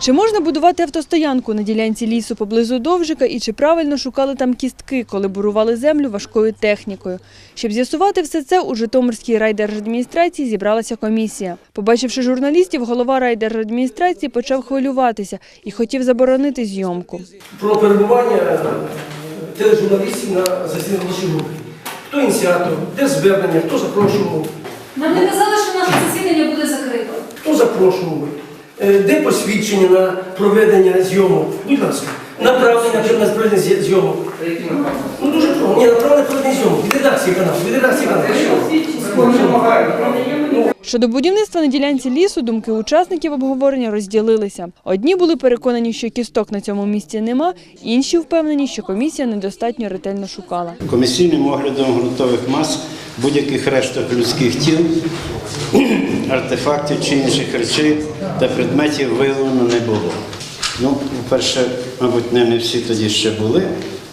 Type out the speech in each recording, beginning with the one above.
Чи можна будувати автостоянку на ділянці лісу поблизу Довжика і чи правильно шукали там кістки, коли бурували землю важкою технікою? Щоб з'ясувати все це, у Житомирській райдержадміністрації зібралася комісія. Побачивши журналістів, голова райдержадміністрації почав хвилюватися і хотів заборонити зйомку. про перебування е, тележурналістів на засіданні робочої групи. Хто ініціатор, де звернення, хто запрошував, Нам не казали, що наше засідання буде закрито. хто запрошував, де посвідчення на проведення зйомок. Будь ласка, направлення на проведення зйомок. Ну дуже просто. Ні, направлення на проведення зйомок. Від редакції каналу, від редакції каналу. Щодо будівництва на ділянці лісу, думки учасників обговорення розділилися. Одні були переконані, що кісток на цьому місці нема, інші впевнені, що комісія недостатньо ретельно шукала. Комісійним оглядом ґрунтових мас будь-яких решток людських тіл, артефактів чи інших речей та предметів виявлено не було. Ну, по-перше, мабуть, не, не всі тоді ще були,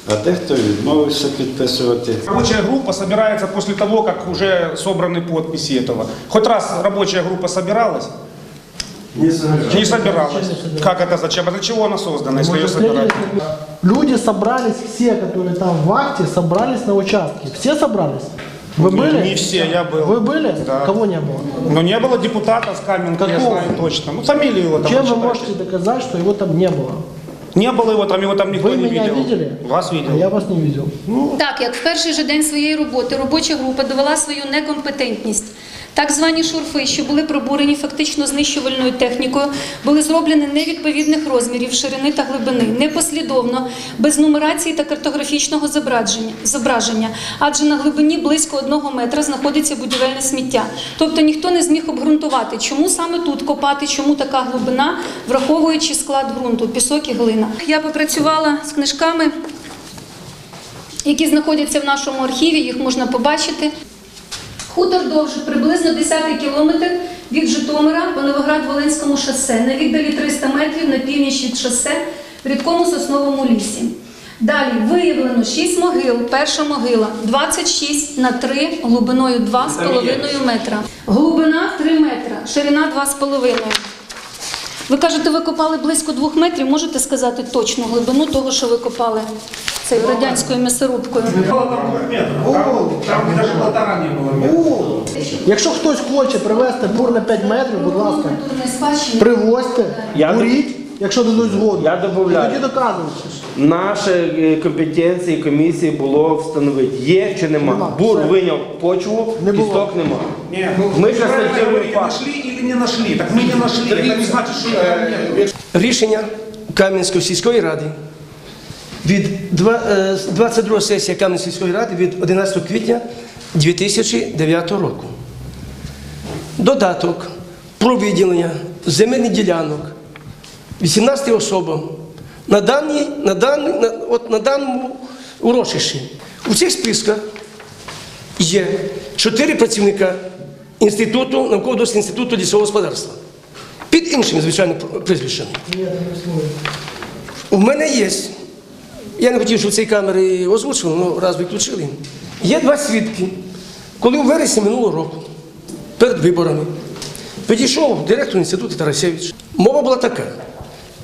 а дехто відмовився підписувати. Рабочая группа собирается после того, как уже собраны подписи этого. Хоть раз рабочая группа собиралась? Не собиралась. Как это зачем? А для чего она создана, если ее собирать? Люди собрались, все, которые там в акте, собрались на участке. Все собрались? Вы были? Не все, я был. Вы были? Да. Кого не было? Но не было депутата с Каменки, я Какого? знаю точно. Ну, фамилию его там Чем вы почитайте. можете доказать, что его там не было? Не было его там, его там никто Вы не меня видел. видели? Вас А видел. я вас не видел. Так, як в перший же день своєї роботи робоча група довела свою некомпетентність. Так звані шурфи, що були пробурені фактично знищувальною технікою, були зроблені невідповідних розмірів, ширини та глибини, непослідовно, без нумерації та картографічного зображення, адже на глибині близько одного метра знаходиться будівельне сміття. Тобто ніхто не зміг обґрунтувати, чому саме тут копати, чому така глибина, враховуючи склад ґрунту, пісок і глина. Я попрацювала з книжками які знаходяться в нашому архіві, їх можна побачити. Хутор довжить, приблизно 10 кілометр від Житомира по Новоград-Волинському шосе, на віддалі 300 метрів на північ від шосе в рідкому сосновому лісі. Далі виявлено 6 могил. Перша могила 26 на 3 глибиною 2,5 метра. Глибина 3 метра, ширина 2,5. Ви кажете, ви копали близько двох метрів. Можете сказати точну глибину того, що ви копали цією радянською м'ясорубкою? Там даже полтора не было. Якщо хтось хоче привезти бур на 5 метрів, будь ласка, привозьте, Я буріть, якщо дадуть згоду. Я добавляю. І Тоді доказуйте. Наші е, компетенції комісії було встановити, є чи нема. Нема, Бур все. виняв почву, Не було. кісток нема. Не, ну, Мы вы правильно констатируем говорите, факт. Нашли или не нашли? Так мы не нашли. Это не значит, что его там нет. Рішення Кам'янської сільської ради від два- е, 22 сесія Кам'янської сільської ради від 11 квітня 2009 року. Додаток про виділення земельних ділянок 18 особам на, даній, на, даній, на, от на даному урочищі. У цих списках є чотири працівника інституту, науково-дослідного інституту лісового господарства. Під іншими, звичайно, прізвищами. У мене є. Я не хотів, щоб цієї камери озвучили, але раз виключили. Є два свідки. Коли у вересні минулого року, перед виборами, підійшов директор інституту Тарасевич. Мова була така: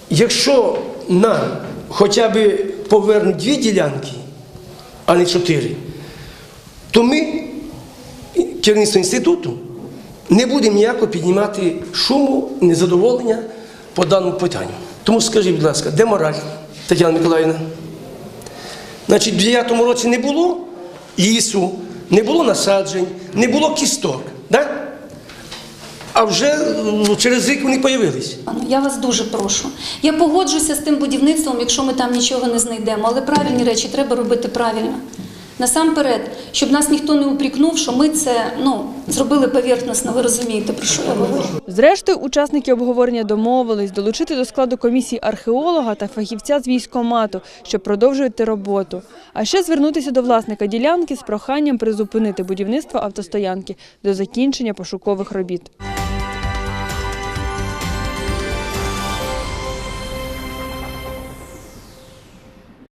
якщо нам хоча б повернуть дві ділянки, а не чотири, то ми, керівництво інституту, не будемо ніяко піднімати шуму, незадоволення по даному питанню. Тому скажіть, будь ласка, де мораль, Тетяна Миколаївна? Значить, в 9 році не було лісу, не було насаджень, не було кісток. Да? А вже ну, через рік вони з'явились. Я вас дуже прошу. Я погоджуся з тим будівництвом, якщо ми там нічого не знайдемо, але правильні речі треба робити правильно. Насамперед, щоб нас ніхто не упрікнув, що ми це ну, зробили поверхносно, ви розумієте, про що я говорю. Зрештою, учасники обговорення домовились долучити до складу комісії археолога та фахівця з військомату, щоб продовжувати роботу. А ще звернутися до власника ділянки з проханням призупинити будівництво автостоянки до закінчення пошукових робіт.